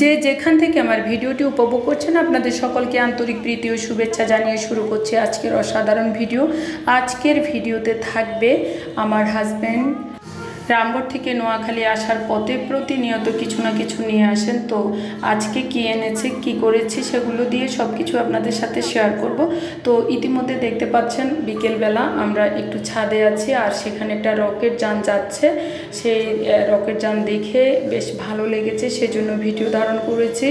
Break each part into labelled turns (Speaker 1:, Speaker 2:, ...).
Speaker 1: যে যেখান থেকে আমার ভিডিওটি উপভোগ করছেন, আপনাদের সকলকে আন্তরিক প্রীতি ও শুভেচ্ছা জানিয়ে শুরু করছি আজকের অসাধারণ ভিডিও। আজকের ভিডিওতে থাকবে আমার হাজব্যান্ড রামগড় থেকে নোয়াখালী আসার পথে প্রতিনিয়ত কিছু না কিছু নিয়ে আসেন। তো আজকে কি এনেছে, কি করেছি সেগুলো দিয়ে সব কিছু আপনাদের সাথে শেয়ার করব। তো ইতিমধ্যে দেখতে পাচ্ছেন বিকেলবেলা আমরা একটু ছাদে আছি আর সেখানে একটা রকেট যান যাচ্ছে। সেই রকেট যান দেখে বেশ ভালো লেগেছে, সেজন্য ভিডিও ধারণ করেছি।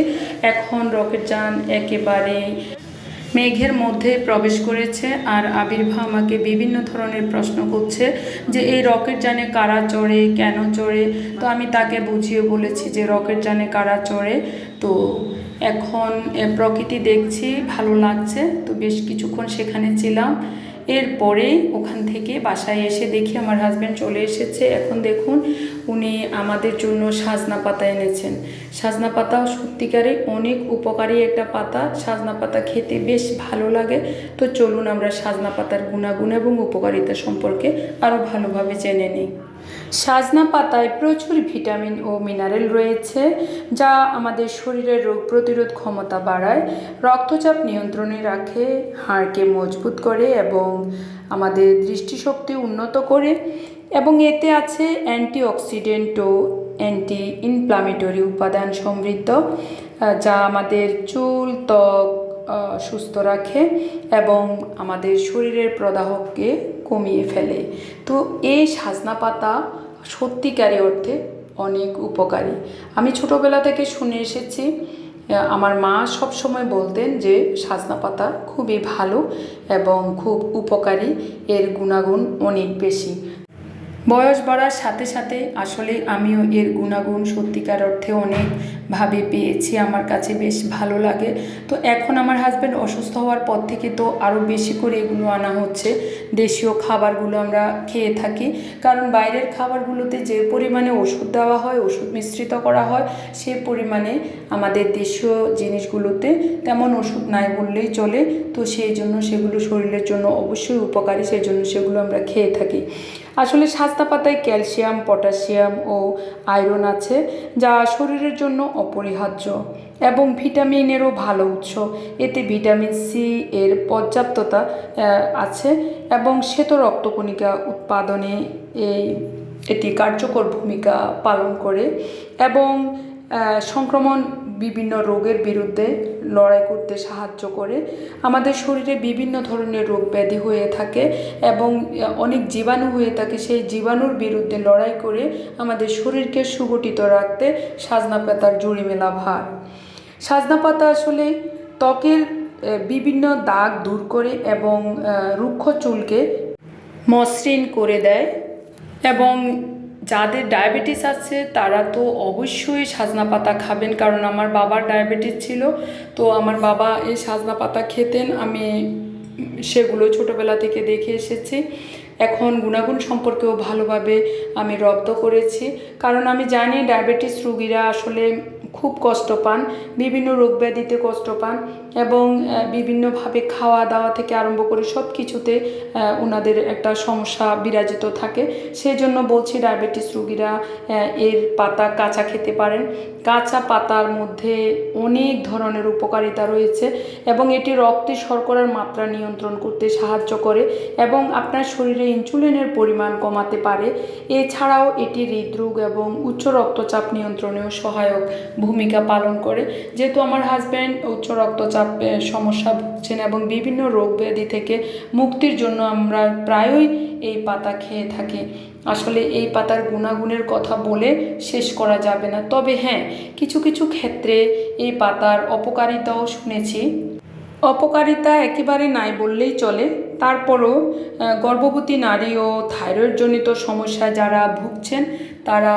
Speaker 1: এখন রকেট যান একেবারে মেঘের মধ্যে প্রবেশ করেছে আর আবির্ভা আমাকে বিভিন্ন ধরনের প্রশ্ন করছে যে এই রকেট যানে কারা চড়ে, কেন চড়ে? তো আমি তাকে বুঝিয়ে বলেছি যে রকেট যানে কারা চড়ে। তো এখন প্রকৃতি দেখছি, ভালো লাগছে। তো বেশ কিছুক্ষণ সেখানে ছিলাম। এরপরে ওখান থেকে বাসায় এসে দেখি আমার হাজব্যান্ড চলে এসেছে। এখন দেখুন, উনি আমাদের জন্য সাজনা পাতা এনেছেন। সাজনা পাতাও সত্যিকারে অনেক উপকারী একটা পাতা। সাজনা পাতা খেতে বেশ ভালো লাগে। তো চলুন আমরা সাজনা পাতার গুণাগুণ এবং উপকারিতা সম্পর্কে আরও ভালোভাবে জেনে নিই। সাজনা পাতায় প্রচুর ভিটামিন ও মিনারেল রয়েছে, যা আমাদের শরীরের রোগ প্রতিরোধ ক্ষমতা বাড়ায়, রক্তচাপ নিয়ন্ত্রণে রাখে, হাড়কে মজবুত করে এবং আমাদের দৃষ্টিশক্তি উন্নত করে এবং এতে আছে অ্যান্টিঅক্সিডেন্ট ও অ্যান্টি ইনফ্লামেটরি উপাদান সমৃদ্ধ যা আমাদের চুল, ত্বক সুস্থ রাখে এবং আমাদের শরীরের প্রদাহকে কমিয়ে ফেলে। তো এই সাজনা পাতা সত্যিকারী অর্থে অনেক উপকারী। আমি ছোটোবেলা থেকে শুনে এসেছি আমার মা সব সময় বলতেন যে সাজনা পাতা খুবই ভালো এবং খুব উপকারী, এর গুণাগুণ অনেক বেশি। বয়স বাড়ার সাথে সাথে আসলে আমিও এর গুণাগুণ সত্যিকার অর্থে অনেকভাবে পেয়েছি, আমার কাছে বেশ ভালো লাগে। তো এখন আমার হাজব্যান্ড অসুস্থ হওয়ার পর থেকে তো আরও বেশি করে এগুলো আনা হচ্ছে। দেশীয় খাবারগুলো আমরা খেয়ে থাকি। কারণ বাইরের খাবারগুলোতে যে পরিমাণে ওষুধ দেওয়া হয়, ওষুধ মিশ্রিত করা হয়, সে পরিমাণে আমাদের দেশীয় জিনিসগুলোতে তেমন ওষুধ নাই বললেই চলে। তো সেই জন্য সেগুলো শরীরের জন্য অবশ্যই উপকারী, সেই জন্য সেগুলো আমরা খেয়ে থাকি। আসলে সাস্তা পাতায় ক্যালসিয়াম, পটাশিয়াম ও আয়রন আছে, যা শরীরের জন্য অপরিহার্য এবং ভিটামিনেরও ভালো উৎস। এতে ভিটামিন সি এর পর্যাপ্ততা আছে এবং শ্বেত রক্তকণিকা উৎপাদনে এই, এটি কার্যকর ভূমিকা পালন করে এবং সংক্রমণ বিভিন্ন রোগের বিরুদ্ধে লড়াই করতে সাহায্য করে। আমাদের শরীরে বিভিন্ন ধরনের রোগ ব্যাধি হয়ে থাকে এবং অনেক জীবাণু হয়ে থাকে। সেই জীবাণুর বিরুদ্ধে লড়াই করে আমাদের শরীরকে সুগঠিত রাখতে সাজনা পাতার জুড়ি মেলা ভার। সাজনা পাতা আসলে ত্বকের বিভিন্ন দাগ দূর করে এবং রুক্ষ চুলকে মসৃণ করে দেয় এবং যাদের ডায়াবেটিস আছে, তারা তো অবশ্যই সাজনা পাতা খাবেন। কারণ আমার বাবার ডায়াবেটিস ছিল, তো আমার বাবা এই সাজনা পাতা খেতেন। আমি সেগুলো ছোটোবেলা থেকে দেখে এসেছি। এখন গুণাগুণ সম্পর্কেও ভালোভাবে আমি রপ্ত করেছি। কারণ আমি জানি ডায়াবেটিস রুগীরা আসলে খুব কষ্ট পান, বিভিন্ন রোগ ব্যাধিতে কষ্ট পান। এবং বিভিন্নভাবে খাওয়া দাওয়া থেকে আরম্ভ করে সব কিছুতে ওনাদের একটা সমস্যা বিরাজিত থাকে। সেই জন্য বলছি ডায়াবেটিস রুগীরা এর পাতা কাঁচা খেতে পারেন। কাঁচা পাতার মধ্যে অনেক ধরনের উপকারিতা রয়েছে এবং এটি রক্তে শর্করার মাত্রা নিয়ন্ত্রণ করতে সাহায্য করে এবং আপনার শরীরে ইনসুলিনের পরিমাণ কমাতে পারে। এছাড়াও এটি হৃদরোগ এবং উচ্চ রক্তচাপ নিয়ন্ত্রণেও সহায়ক ভূমিকা পালন করে। যেহেতু আমার হাজব্যান্ড উচ্চ রক্তচাপ সমস্যা ভুগছেন এবং বিভিন্ন রোগ ব্যাধি থেকে মুক্তির জন্য আমরা প্রায়ই এই পাতা খেয়ে থাকি। আসলে এই পাতার গুণাগুণের কথা বলে শেষ করা যাবে না। তবে হ্যাঁ কিছু কিছু ক্ষেত্রে এই পাতার অপকারিতাও শুনেছি। অপকারিতা একেবারে নাই বললেই চলে। তারপরও গর্ভবতী নারী ও থাইরয়েডজনিত সমস্যা যারা ভুগছেন, তারা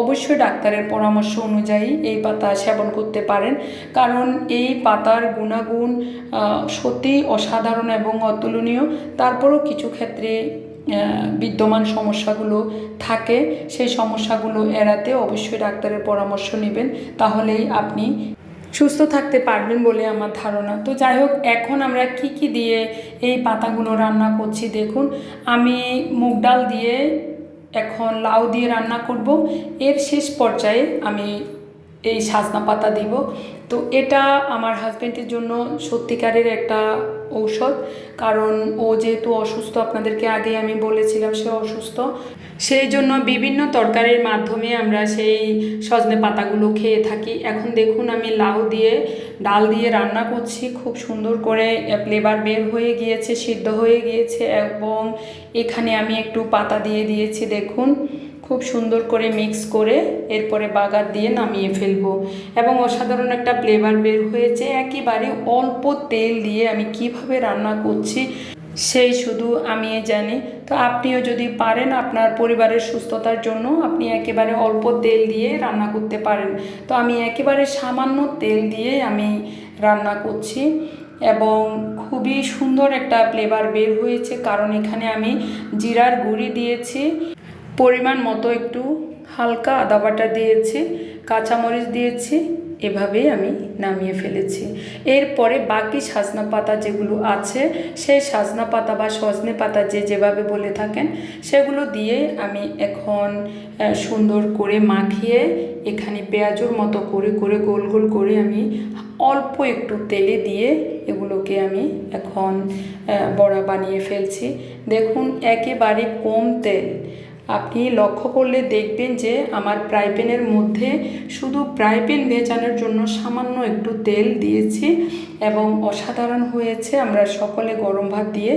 Speaker 1: অবশ্যই ডাক্তারের পরামর্শ অনুযায়ী এই পাতা সেবন করতে পারেন। কারণ এই পাতার গুণাগুণ সত্যিই অসাধারণ এবং অতুলনীয়। তারপরও কিছু ক্ষেত্রে বিদ্যমান সমস্যাগুলো থাকে। সেই সমস্যাগুলো এড়াতে অবশ্যই ডাক্তারের পরামর্শ নেবেন। তাহলেই আপনি সুস্থ থাকতে পারবেন বলে আমার ধারণা। তো যাই হোক, এখন আমরা কি কি দিয়ে এই পাতাগুলো রান্না করছি দেখুন। আমি মুগ ডাল দিয়ে এখন লাউ দিয়ে রান্না করব। এর শেষ পর্যায়ে আমি এই সাজনা পাতা দিব। তো এটা আমার হাজব্যান্ডের জন্য সত্যিকারের একটা ঔষধ। কারণ ও যেহেতু অসুস্থ, আপনাদেরকে আগে আমি বলেছিলাম সে অসুস্থ। সেই জন্য বিভিন্ন তরকারির মাধ্যমে আমরা সেই সজনে পাতাগুলো খেয়ে থাকি। এখন দেখুন, আমি লাউ দিয়ে, ডাল দিয়ে রান্না করছি। খুব সুন্দর করে ফ্লেভার বের হয়ে গিয়েছে, সিদ্ধ হয়ে গিয়েছে এবং এখানে আমি একটু পাতা দিয়ে দিয়েছি, দেখুন। খুব সুন্দর করে মিক্স করে এরপরে বাগার দিয়ে নামিয়ে ফেলব। এবং অসাধারণ একটা ফ্লেভার বের হয়েছে। একেবারে অল্প তেল দিয়ে আমি কীভাবে রান্না করছি সেই শুধু আমি জানি। তো আপনিও যদি পারেন আপনার পরিবারের সুস্থতার জন্য আপনি একেবারে অল্প তেল দিয়ে রান্না করতে পারেন। তো আমি একেবারে সামান্য তেল দিয়ে আমি রান্না করছি এবং খুবই সুন্দর একটা ফ্লেভার বের হয়েছে। কারণ এখানে আমি জিরার গুঁড়ি দিয়েছি। পরিমাণ মতো একটু হালকা আদা বাটা দিয়েছি, কাঁচামরিচ দিয়েছি, এভাবেই আমি নামিয়ে ফেলেছি। এরপরে বাকি সাজনা পাতা যেগুলো আছে, সেই সাজনা পাতা বা সজনে পাতা যে যেভাবে বলে থাকেন, সেগুলো দিয়ে আমি এখন সুন্দর করে মাখিয়ে এখানে পেঁয়াজুর মতো করে করে গোল গোল করে আমি অল্প একটু তেলে দিয়ে এগুলোকে আমি এখন বড়া বানিয়ে ফেলছি। দেখুন, একেবারে কম তেল। আপনি লক্ষ্য করলে দেখবেন যে আমার ফ্রাই প্যানের মধ্যে শুধু ফ্রাই প্যান ভেজানোর জন্য সামান্য একটু তেল দিয়েছি এবং অসাধারণ হয়েছে। আমরা সকলে গরম ভাত দিয়ে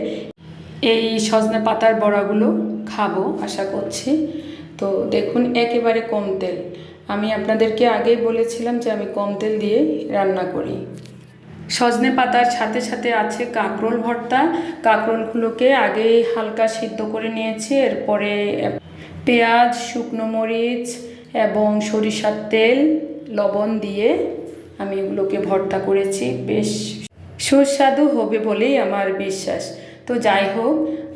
Speaker 1: এই সজনে পাতার বড়াগুলো খাব আশা করছি। তো দেখুন, একেবারে কম তেল। আমি আপনাদেরকে আগেই বলেছিলাম যে আমি কম তেল দিয়ে রান্না করি। সজনে পাতার সাথে সাথে আছে কাঁকরোল ভর্তা। কাঁকরোলগুলোকে আগেই হালকা সিদ্ধ করে নিয়েছি। এরপরে পেঁয়াজ, শুকনো মরিচ এবং সরিষার তেল, লবণ দিয়ে আমি এগুলোকে ভর্তা করেছি। বেশ সুস্বাদু হবে বলেই আমার বিশ্বাস। তো যাই হোক,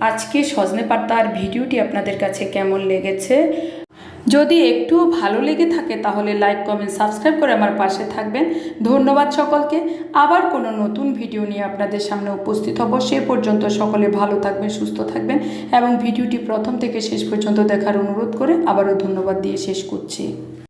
Speaker 1: আজকে সজনে পাতার ভিডিওটি আপনাদের কাছে কেমন লেগেছে? যদি একটুও ভালো লেগে থাকে তাহলে লাইক, কমেন্ট, সাবস্ক্রাইব করে আমার পাশে থাকবেন। ধন্যবাদ সকলকে। আবার কোনো নতুন ভিডিও নিয়ে আপনাদের সামনে উপস্থিত হব। সে পর্যন্ত সকলে ভালো থাকবেন, সুস্থ থাকবেন এবং ভিডিওটি প্রথম থেকে শেষ পর্যন্ত দেখার অনুরোধ করে আবারও ধন্যবাদ দিয়ে শেষ করছি।